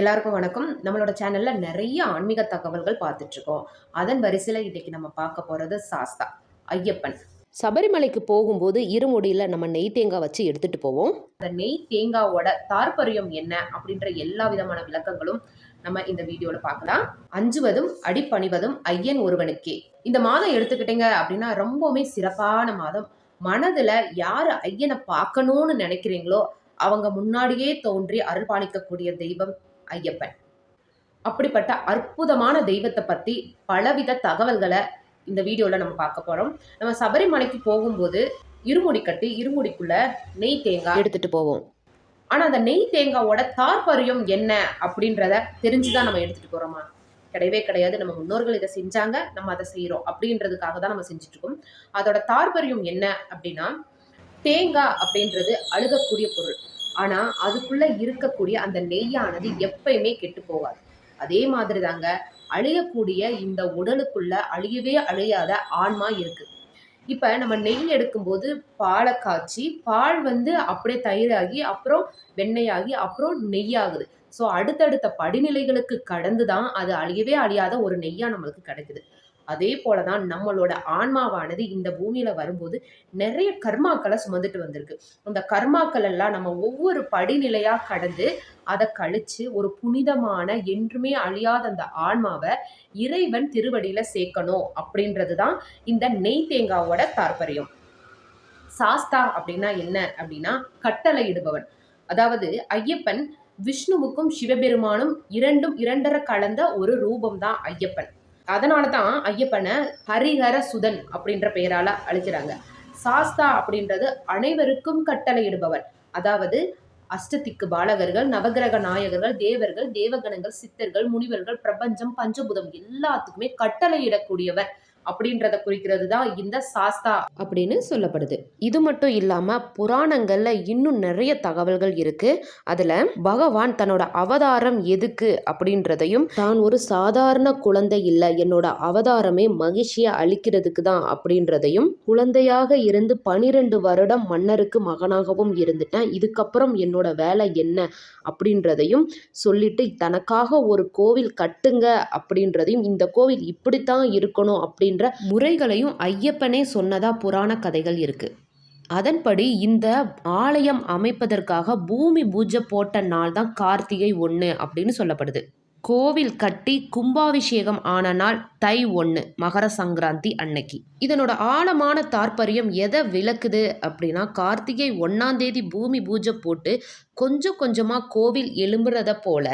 எல்லாருக்கும் வணக்கம். நம்மளோட சேனல்ல நிறைய ஆன்மீக தகவல்கள் பார்த்துட்டு இருக்கோம் அதன் வரிசையில் இன்னைக்கு நம்ம பார்க்க போறது சாஸ்தா ஐயப்பன். சபரிமலைக்கு போகும்போது இருமுடியில் நம்ம நெய் தேங்காய் வச்சு எடுத்துட்டு போவோம். அந்த நெய் தேங்காவோட தாற்பயம் என்ன அப்படின்ற எல்லா விதமான விளக்கங்களும் நம்ம இந்த வீடியோவில் பார்க்கலாம். அஞ்சுவதும் அடிப்பணிவதும் ஐயன் ஒருவனுக்கே. இந்த மாதம் எடுத்துக்கிட்டீங்க அப்படின்னா ரொம்பவுமே சிறப்பான மாதம். மனதில் யார் ஐயனை பார்க்கணும்னு நினைக்கிறீங்களோ அவங்க முன்னாடியே தோன்றி அருள்பாலிக்கக்கூடிய தெய்வம் ஐயப்பன். அப்படிப்பட்ட அற்புதமான தெய்வத்தை பத்தி பலவித தகவல்களை இந்த வீடியோல நம்ம பார்க்க போறோம். நம்ம சபரிமலைக்கு போகும்போது இருமுடி கட்டி இருமுடிக்குள்ள நெய் தேங்காய் எடுத்துட்டு போவோம். ஆனா அந்த நெய் தேங்காவோட தாற்பயம் என்ன அப்படின்றத தெரிஞ்சுதான் நம்ம எடுத்துட்டு போறோமா? கிடையவே கிடையாது. நம்ம முன்னோர்கள் இதை செஞ்சாங்க நம்ம அதை செய்யறோம் அப்படின்றதுக்காக தான் நம்ம செஞ்சுட்டு இருக்கோம். அதோட தாற்பயம் என்ன அப்படின்னா தேங்காய் அப்படின்றது அழுகக்கூடிய பொருள். ஆனா அதுக்குள்ள இருக்கக்கூடிய அந்த நெய்யானது எப்பயுமே கெட்டு போகாது. அதே மாதிரி தாங்க அழியக்கூடிய இந்த உடலுக்குள்ள அழியவே அழியாத ஆன்மா இருக்கு. இப்ப நம்ம நெய் எடுக்கும்போது பாலை காய்ச்சி பால் வந்து அப்படியே தயிராகி அப்புறம் வெண்ணெயாகி அப்புறம் நெய்யாகுது. ஸோ அடுத்தடுத்த படிநிலைகளுக்கு கடந்து தான் அது அழியவே அழியாத ஒரு நெய்யா நம்மளுக்கு கிடைக்குது. அதே போலதான் நம்மளோட ஆன்மாவானது இந்த பூமியில வரும்போது நிறைய கர்மாக்களை சுமந்துட்டு வந்திருக்கு. அந்த கர்மாக்கள் எல்லாம் நம்ம ஒவ்வொரு படிநிலையா கடந்து அதை கழிச்சு ஒரு புனிதமான என்றுமே அழியாத அந்த ஆன்மாவை இறைவன் திருவடியில சேர்க்கணும் அப்படின்றது தான் இந்த நெய் தேங்காவோட தாற்பயம். சாஸ்தா அப்படின்னா என்ன? அப்படின்னா கட்டளையிடுபவன் அதாவது ஐயப்பன் விஷ்ணுவுக்கும் சிவபெருமானும் இரண்டும் இரண்டரை கலந்த ஒரு ரூபம் தான் ஐயப்பன். அதனால தான் ஐயப்பனை ஹரிஹர சுதன் அப்படின்ற பெயரால அழைக்கிறாங்க. சாஸ்தா அப்படின்றது அனைவருக்கும் கட்டளையிடுபவர். அதாவது அஷ்டதிக்கு பாலகர்கள் நவகிரக நாயகர்கள் தேவர்கள் தேவகணங்கள் சித்தர்கள் முனிவர்கள் பிரபஞ்சம் பஞ்சபுதம் எல்லாத்துக்குமே கட்டளையிடக்கூடியவர். அப்படின்றத குறிக்கிறது தான் இந்த சாஸ்தா அப்படின்னு சொல்லப்படுது. இது மட்டும் இல்லாம புராணங்கள்ல இன்னும் நிறைய தகவல்கள் இருக்கு. அதுல பகவான் தன்னோட அவதாரம் எதுக்கு அப்படின்றதையும் தான் ஒரு சாதாரண குழந்தை இல்லை என்னோட அவதாரமே மகிழ்ச்சியை அளிக்கிறதுக்கு தான் அப்படின்றதையும் குழந்தையாக இருந்து பனிரெண்டு வருடம் மன்னருக்கு மகனாகவும் இருந்துட்டேன் இதுக்கப்புறம் என்னோட வேலை என்ன அப்படின்றதையும் சொல்லிட்டு தனக்காக ஒரு கோவில் கட்டுங்க அப்படின்றதையும் இந்த கோவில் இப்படித்தான் இருக்கணும் அப்படின்னு அப்படின்ற முறைகளையும் ஐயப்பனே சொன்னதா புராண கதைகள் இருக்கு. அதன்படி இந்த ஆலயம் அமைப்பதற்காக பூமி பூஜை போட்ட நாள் தான் கார்த்திகை ஒன்று அப்படின்னு சொல்லப்படுது. கோவில் கட்டி கும்பாபிஷேகம் ஆன நாள் தை ஒன்று மகர சங்கராந்தி அன்னைக்கு. இதனோட ஆழமான தாற்பயம் எதை விளக்குது அப்படின்னா கார்த்திகை ஒன்றாம் தேதி பூமி பூஜை போட்டு கொஞ்சம் கொஞ்சமாக கோவில் எழும்புறத போல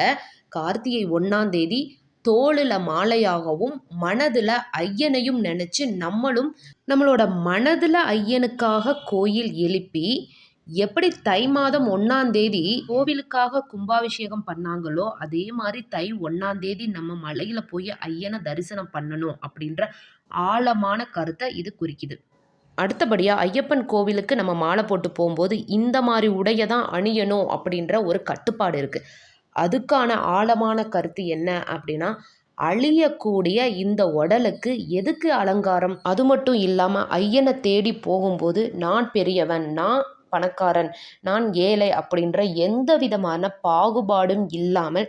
கார்த்திகை ஒன்றாம் தேதி தோளில் மாலையாகவும் மனதில் ஐயனையும் நினச்சி நம்மளும் நம்மளோட மனதில் ஐயனுக்காக கோயில் எழுப்பி எப்படி தை மாதம் ஒன்றாந்தேதி கோவிலுக்காக கும்பாபிஷேகம் பண்ணாங்களோ அதே மாதிரி தை ஒன்றாந்தேதி நம்ம மலையில் போய் ஐயனை தரிசனம் பண்ணணும் அப்படின்ற ஆழமான கருத்தை இது குறிக்குது. அடுத்தபடியாக ஐயப்பன் கோவிலுக்கு நம்ம மாலை போட்டு போகும்போது இந்த மாதிரி உடையை தான் அணியணும் அப்படின்ற ஒரு கட்டுப்பாடு இருக்குது அதுக்கான ஆழமான கருத்து என்ன அப்படின்னா அழியக்கூடிய இந்த உடலுக்கு எதுக்கு அலங்காரம்? அது மட்டும் இல்லாமல் ஐயனை தேடி போகும்போது நான் பெரியவன் நான் பணக்காரன் நான் ஏழை அப்படின்ற எந்த விதமான பாகுபாடும் இல்லாமல்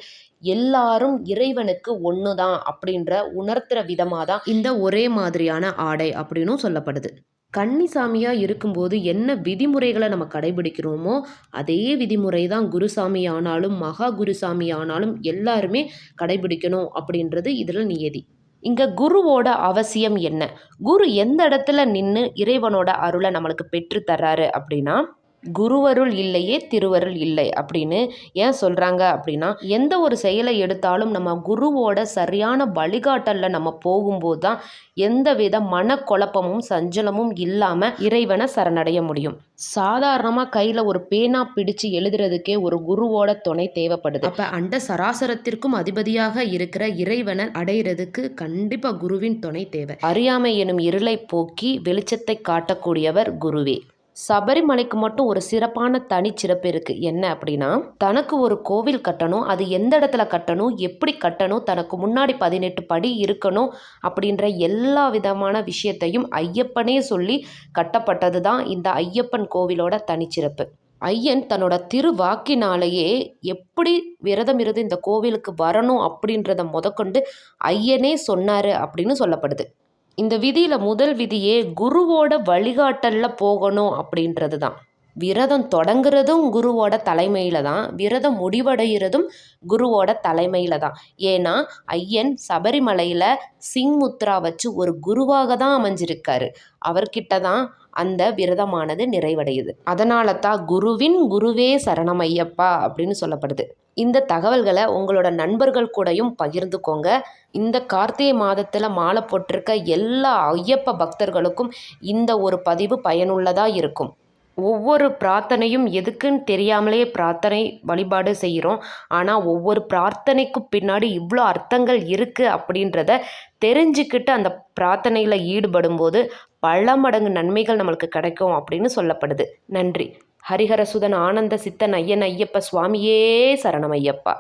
எல்லாரும் இறைவனுக்கு ஒன்று தான் அப்படின்ற உணர்த்துற விதமாக தான் இந்த ஒரே மாதிரியான ஆடை அப்படின்னும் சொல்லப்படுது. கன்னிசாமியாக இருக்கும்போது என்ன விதிமுறைகளை நம்ம கடைபிடிக்கிறோமோ அதே விதிமுறை தான் குருசாமி ஆனாலும் மகா குருசாமி ஆனாலும் எல்லாருமே கடைபிடிக்கணும் அப்படின்றது இதில் நியதி. இங்கே குருவோட அவசியம் என்ன? குரு எந்த இடத்துல நின்று இறைவனோட அருளை நம்மளுக்கு பெற்று தர்றாரு அப்படின்னா குருவருள் இல்லையே திருவருள் இல்லை அப்படின்னு ஏன் சொல்கிறாங்க அப்படின்னா எந்த ஒரு செயலை எடுத்தாலும் நம்ம குருவோட சரியான வழிகாட்டலில் நம்ம போகும்போது தான் எந்த வித மனக்குழப்பமும் சஞ்சலமும் இல்லாமல் இறைவனை சரணடைய முடியும். சாதாரணமாக கையில் ஒரு பேனா பிடிச்சு எழுதுறதுக்கே ஒரு குருவோட துணை தேவைப்படுது. அப்போ அண்ட சராசரத்திற்கும் அதிபதியாக இருக்கிற இறைவனை அடையிறதுக்கு கண்டிப்பாக குருவின் துணை தேவை. அறியாமை எனும் இருளை போக்கி வெளிச்சத்தை காட்டக்கூடியவர் குருவே. சபரிமலைக்கு மட்டும் ஒரு சிறப்பான தனிச்சிறப்பு இருக்குது என்ன அப்படின்னா தனக்கு ஒரு கோவில் கட்டணும் அது எந்த இடத்துல கட்டணும் எப்படி கட்டணும் தனக்கு முன்னாடி பதினெட்டு படி இருக்கணும் அப்படின்ற எல்லா விதமான விஷயத்தையும் ஐயப்பனே சொல்லி கட்டப்பட்டது தான் இந்த ஐயப்பன் கோவிலோட தனிச்சிறப்பு. ஐயன் தன்னோட திருவாக்கினாலேயே எப்படி விரதம் இருந்து இந்த கோவிலுக்கு வரணும் அப்படின்றத முதற்கொண்டு ஐயனே சொன்னார் அப்படின்னு சொல்லப்படுது. இந்த விதியில் முதல் விதியே குருவோட வழிகாட்டலில் போகணும் அப்படின்றது தான் விரதம் தொடங்குறதும் குருவோட தலைமையில் தான் விரதம் முடிவடைகிறதும் குருவோட தலைமையில் தான். ஏன்னா ஐயன் சபரிமலையில் சிங்முத்ரா வச்சு ஒரு குருவாக தான் அமைஞ்சிருக்காரு. அவர்கிட்ட தான் அந்த விரதமானது நிறைவடையுது. அதனால தான் குருவின் குருவே சரணம் ஐயப்பா அப்படின்னு சொல்லப்படுது. இந்த தகவல்களை உங்களோட நண்பர்கள் கூடயும் பகிர்ந்துக்கோங்க. இந்த கார்த்திகை மாதத்தில் மாலை போட்டிருக்க எல்லா ஐயப்ப பக்தர்களுக்கும் இந்த ஒரு பதிவு பயனுள்ளதாக இருக்கும். ஒவ்வொரு பிரார்த்தனையும் எதுக்குன்னு தெரியாமலே பிரார்த்தனை வழிபாடு செய்கிறோம். ஆனால் ஒவ்வொரு பிரார்த்தனைக்கும் பின்னாடி இவ்வளோ அர்த்தங்கள் இருக்குது அப்படின்றத தெரிஞ்சுக்கிட்டு அந்த பிரார்த்தனையில் ஈடுபடும்போது பல மடங்கு நன்மைகள் நம்மளுக்கு கிடைக்கும் அப்படின்னு சொல்லப்படுது. நன்றி. ஹரிஹரசுதன் ஆனந்த சித்தன் ஐயன் ஐயப்ப சுவாமியே சரணம் ஐயப்பா.